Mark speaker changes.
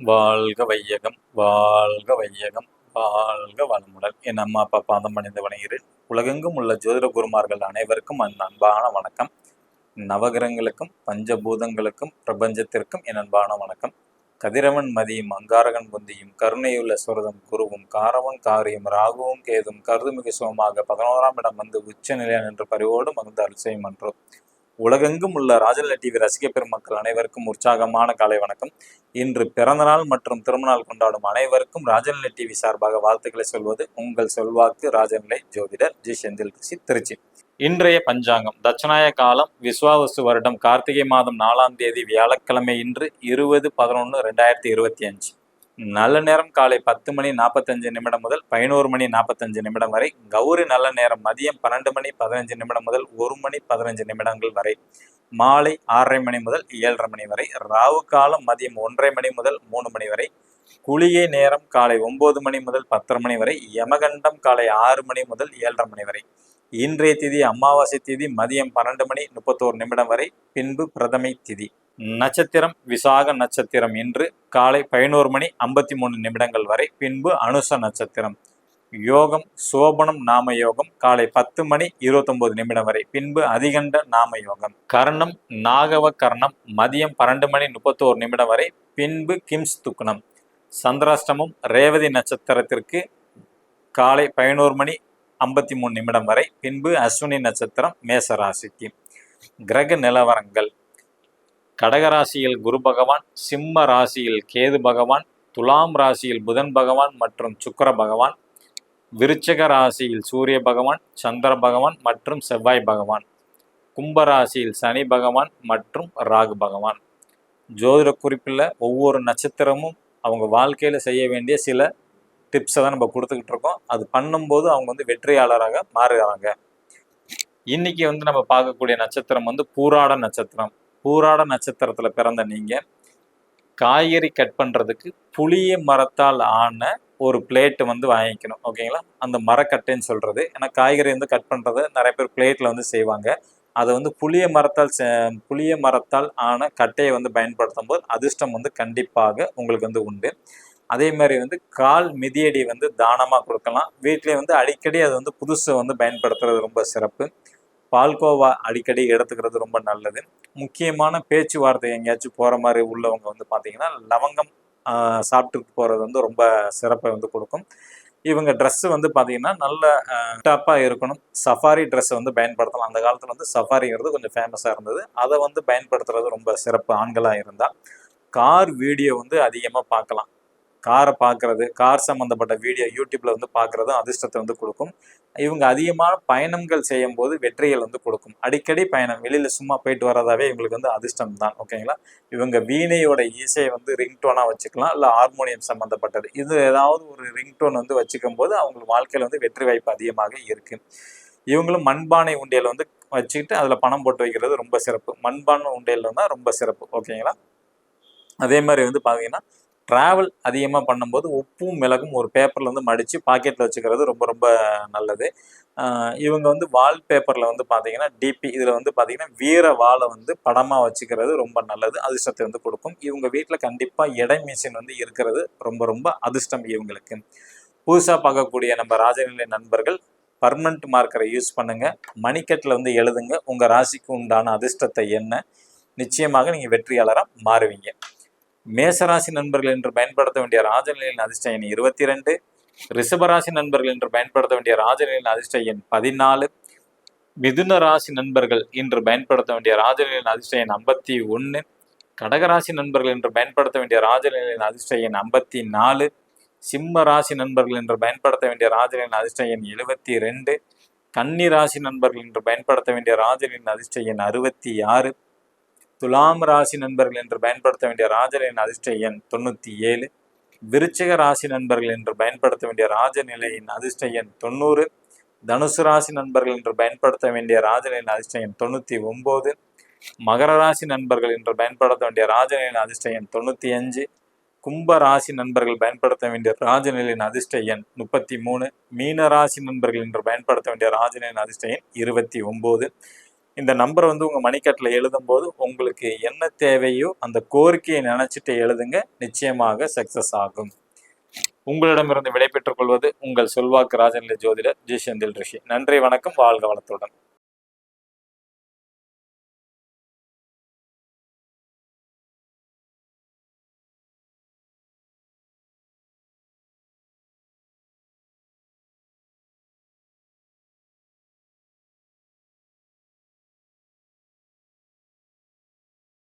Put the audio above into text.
Speaker 1: வாழ்க வையகம் வாழ்க வையகம் வாழ்க வளமுடன் என் அம்மா அப்பா பாதம் பணிந்து வணங்குகிறேன் உலகெங்கும் உள்ள ஜோதிட குருமார்கள் அனைவருக்கும் என் அன்பான வணக்கம். நவகிரகங்களுக்கும் பஞ்சபூதங்களுக்கும் பிரபஞ்சத்திற்கும் என் அன்பான வணக்கம். கதிரவன் மதியும் அங்காரகன் புந்தியும் கருணையுள்ள சுரதம் குருவும் காரவன் காரியம் ராகுவும் கேதும் கருதுமிகு சுகமாக பதினோராம் இடம் வந்து உச்ச நிலையம் என்று பரிவோடு மகிழ்ந்து அருள் செய்யும் என்றோம் உலகெங்கும் உள்ள ராஜல டிவி ரசிக பெருமக்கள் அனைவருக்கும் உற்சாகமான காலை வணக்கம். இன்று பிறந்தநாள் மற்றும் திருமணநாள் கொண்டாடும் அனைவருக்கும் ராஜநிலை டிவி சார்பாக வாழ்த்துக்களை சொல்வது உங்கள் செல்வாக்கு ராஜநிலை ஜோதிடர் ஜி. செந்தில் ரிஷி திருச்சி. இன்றைய பஞ்சாங்கம் தட்சநாய காலம் விஸ்வாவசு வருடம் கார்த்திகை மாதம் நாலாம் தேதி வியாழக்கிழமை இன்று இருபது பதினொன்று ரெண்டாயிரத்தி இருபத்தி அஞ்சு. நல்ல நேரம் காலை பத்து மணி நாற்பத்தஞ்சு நிமிடம் முதல் பதினோரு மணி நாற்பத்தஞ்சு நிமிடம் வரை கௌரி நல்ல நேரம் மதியம் பன்னெண்டு மணி பதினஞ்சு நிமிடம் முதல் ஒரு மணி பதினஞ்சு நிமிடங்கள் வரை மாலை ஆறரை மணி முதல் ஏழரை மணி வரை ராவு காலம் மதியம் ஒன்றரை மணி முதல் மூணு மணி வரை குளிகை நேரம் காலை ஒன்பது மணி முதல் பத்தரை மணி வரை யமகண்டம் காலை ஆறு மணி முதல் ஏழரை மணி வரை. இன்றைய திதி அமாவாசை திதி மதியம் பன்னெண்டு மணி முப்பத்தோரு நிமிடம் வரை பின்பு பிரதமை திதி. நட்சத்திரம் விசாக நட்சத்திரம் இன்று காலை பதினோரு மணி ஐம்பத்தி மூணு நிமிடங்கள் வரை பின்பு அனுச நட்சத்திரம். யோகம் சோபனம் நாம யோகம் காலை பத்து மணி இருபத்தொன்பது நிமிடம் வரை பின்பு அதிகண்ட நாம யோகம். கர்ணம் நாகவ கர்ணம் மதியம் பன்னெண்டு மணி முப்பத்தோரு நிமிடம் வரை பின்பு கிம்ஸ் துக்குணம். சந்திராஷ்டமம் ரேவதி நட்சத்திரத்திற்கு காலை பதினோரு மணி ஐம்பத்தி மூணு நிமிடம் வரை பின்பு அஸ்வினி நட்சத்திரம் மேசராசிக்கு. கிரக நிலவரங்கள். கடகராசியில் குரு பகவான் சிம்ம ராசியில் கேது பகவான் துலாம் ராசியில் புதன் பகவான் மற்றும் சுக்கர பகவான் விருச்சக ராசியில் சூரிய பகவான் சந்திர பகவான் மற்றும் செவ்வாய் பகவான் கும்ப ராசியில் சனி பகவான் மற்றும் ராகு பகவான். ஜோதிட குறிப்பில் ஒவ்வொரு நட்சத்திரமும் அவங்க வாழ்க்கையில் செய்ய வேண்டிய சில டிப்ஸை தான் நம்ம கொடுத்துக்கிட்டு இருக்கோம். அது பண்ணும்போது அவங்க வந்து வெற்றியாளராக மாறுகிறாங்க இன்னைக்கு வந்து நம்ம பார்க்கக்கூடிய நட்சத்திரம் வந்து பூராட நட்சத்திரம். பூராட நட்சத்திரத்தில் பிறந்த நீங்கள் காய்கறி கட் பண்ணுறதுக்கு புளிய மரத்தால் ஆன ஒரு பிளேட்டு வந்து வாங்கிக்கணும் ஓகேங்களா அந்த மரக்கட்டைன்னு சொல்கிறது ஏன்னா காய்கறி வந்து கட் பண்ணுறது நிறைய பேர் பிளேட்டில் வந்து செய்வாங்க. அதை வந்து புளிய மரத்தால் செ- புளிய மரத்தால் ஆன கட்டையை வந்து பயன்படுத்தும் போது அதிர்ஷ்டம் வந்து கண்டிப்பாக உங்களுக்கு வந்து உண்டு. அதே மாதிரி வந்து கால் மிதியடி வந்து தானமாக கொடுக்கலாம். வீட்லேயே வந்து அடிக்கடி அது வந்து புதுசை வந்து பயன்படுத்துறது ரொம்ப சிறப்பு. பால்கோவா அடிக்கடி எடுத்துக்கிறது ரொம்ப நல்லது. முக்கியமான பேச்சுவார்த்தை எங்கேயாச்சும் போகிற மாதிரி உள்ளவங்க வந்து பார்த்தீங்கன்னா லவங்கம் சாப்பிட்டு சாப்பிட்டுட்டு போகிறது வந்து ரொம்ப சிறப்பை வந்து கொடுக்கும். இவங்க ட்ரெஸ்ஸு வந்து பார்த்தீங்கன்னா நல்ல டாப்பாக இருக்கணும். சஃபாரி ட்ரெஸ்ஸை வந்து பயன்படுத்தலாம். அந்த காலத்தில் வந்து சஃபாரிங்கிறது கொஞ்சம் ஃபேமஸாக இருந்தது. அதை வந்து பயன்படுத்துறது ரொம்ப சிறப்பு ஆண்களாக இருந்தால் கார் வீடியோ வந்து அதிகமாக பார்க்கலாம். காரை பார்க்கறது கார் சம்மந்தப்பட்ட வீடியோ யூடியூப்ல வந்து பார்க்கறதும் அதிர்ஷ்டத்தை வந்து கொடுக்கும். இவங்க அதிகமான பயணங்கள் செய்யும் போது வெற்றிகள் வந்து கொடுக்கும். அடிக்கடி பயணம் வெளியில சும்மா போயிட்டு வர்றதாவே இவங்களுக்கு வந்து அதிர்ஷ்டம் தான் ஓகேங்களா இவங்க வீணையோட இசையை வந்து ரிங்டோனா வச்சுக்கலாம் இல்லை ஹார்மோனியம் சம்மந்தப்பட்டது இது ஏதாவது ஒரு ரிங்டோன் வந்து வச்சுக்கும் போது அவங்களுக்கு வாழ்க்கையில வந்து வெற்றி வாய்ப்பு அதிகமாக இருக்கு. இவங்களும் மண்பானை உண்டியல் வந்து வச்சுக்கிட்டு அதில் பணம் போட்டு வைக்கிறது ரொம்ப சிறப்பு. மண்பானை உண்டியல் தான் ரொம்ப சிறப்பு ஓகேங்களா அதே மாதிரி வந்து பார்த்தீங்கன்னா ட்ராவல் அதிகமாக பண்ணும்போது உப்பும் மிளகும் ஒரு பேப்பரில் வந்து மடித்து பாக்கெட்டில் வச்சுக்கிறது ரொம்ப ரொம்ப நல்லது. இவங்க வந்து வால் பேப்பரில் வந்து பார்த்தீங்கன்னா டிபி இதில் வந்து பார்த்தீங்கன்னா வீர வாழை வந்து படமாக வச்சுக்கிறது ரொம்ப நல்லது அதிர்ஷ்டத்தை வந்து கொடுக்கும். இவங்க வீட்டில் கண்டிப்பாக எடை மிஷின் வந்து இருக்கிறது ரொம்ப ரொம்ப அதிர்ஷ்டம் இவங்களுக்கு. புதுசாக பார்க்கக்கூடிய நம்ம ராஜநிலை நண்பர்கள் பர்மனண்ட் மார்க்கரை யூஸ் பண்ணுங்கள் மணிக்கட்டில் வந்து எழுதுங்க. உங்கள் ராசிக்கு உண்டான அதிர்ஷ்டத்தை என்ன? நிச்சயமாக நீங்கள் வெற்றியாளராக மாறுவீங்க. மேசராசி நண்பர்கள் என்று பயன்படுத்த வேண்டிய ராஜநிலையின் அதிர்ஷ்ட எண் இருபத்தி ரெண்டு ரிஷபராசி நண்பர்கள் என்று பயன்படுத்த வேண்டிய ராஜநிலையின் அதிர்ஷ்ட எண் பதினாலு. மிதுன ராசி நண்பர்கள் இன்று பயன்படுத்த வேண்டிய ராஜநிலையின் அதிர்ஷ்ட எண் ஐம்பத்தி ஒன்று கடகராசி நண்பர்கள் என்று பயன்படுத்த வேண்டிய ராஜநிலையின் அதிர்ஷ்ட எண் ஐம்பத்தி நாலு. சிம்ம ராசி நண்பர்கள் என்று பயன்படுத்த வேண்டிய ராஜநிலையின் அதிர்ஷ்ட எண் எழுபத்தி ரெண்டு. கன்னி ராசி நண்பர்கள் என்று பயன்படுத்த வேண்டிய ராஜநிலையின் அதிர்ஷ்ட எண் அறுபத்தி ஆறு. துலாம் ராசி நண்பர்கள் என்று பயன்படுத்த வேண்டிய ராஜநிலையின் அதிர்ஷ்ட எண் தொண்ணூற்றி ஏழு விருச்சிக ராசி நண்பர்கள் என்று பயன்படுத்த வேண்டிய ராஜநிலையின் அதிர்ஷ்ட எண் தொண்ணூறு. தனுசு ராசி நண்பர்கள் என்று பயன்படுத்த வேண்டிய ராஜநிலையின் அதிர்ஷ்ட எண் தொண்ணூற்றி ஒம்பது மகர ராசி நண்பர்கள் என்று பயன்படுத்த வேண்டிய ராஜநிலையின் அதிர்ஷ்ட எண் தொண்ணூற்றி அஞ்சு கும்ப ராசி நண்பர்கள் பயன்படுத்த வேண்டிய ராஜநிலையின் அதிர்ஷ்ட எண் முப்பத்தி மூணு மீன ராசி நண்பர்கள் என்று பயன்படுத்த வேண்டிய ராஜநிலையின் அதிர்ஷ்ட எண் இருபத்தி ஒம்பது. இந்த நம்பரை வந்து உங்கள் மணிக்கட்டில் எழுதும்போது உங்களுக்கு என்ன தேவையோ அந்த கோரிக்கையை நினைச்சிட்டு எழுதுங்க. நிச்சயமாக சக்சஸ் ஆகும். உங்களிடமிருந்து விடைபெற்றுக் கொள்வது உங்கள் செல்வாக்கு ராஜநிலை ஜோதிடர் ஜி செந்தில் ரிஷி. நன்றி வணக்கம். வாழ்க வளத்துடன்.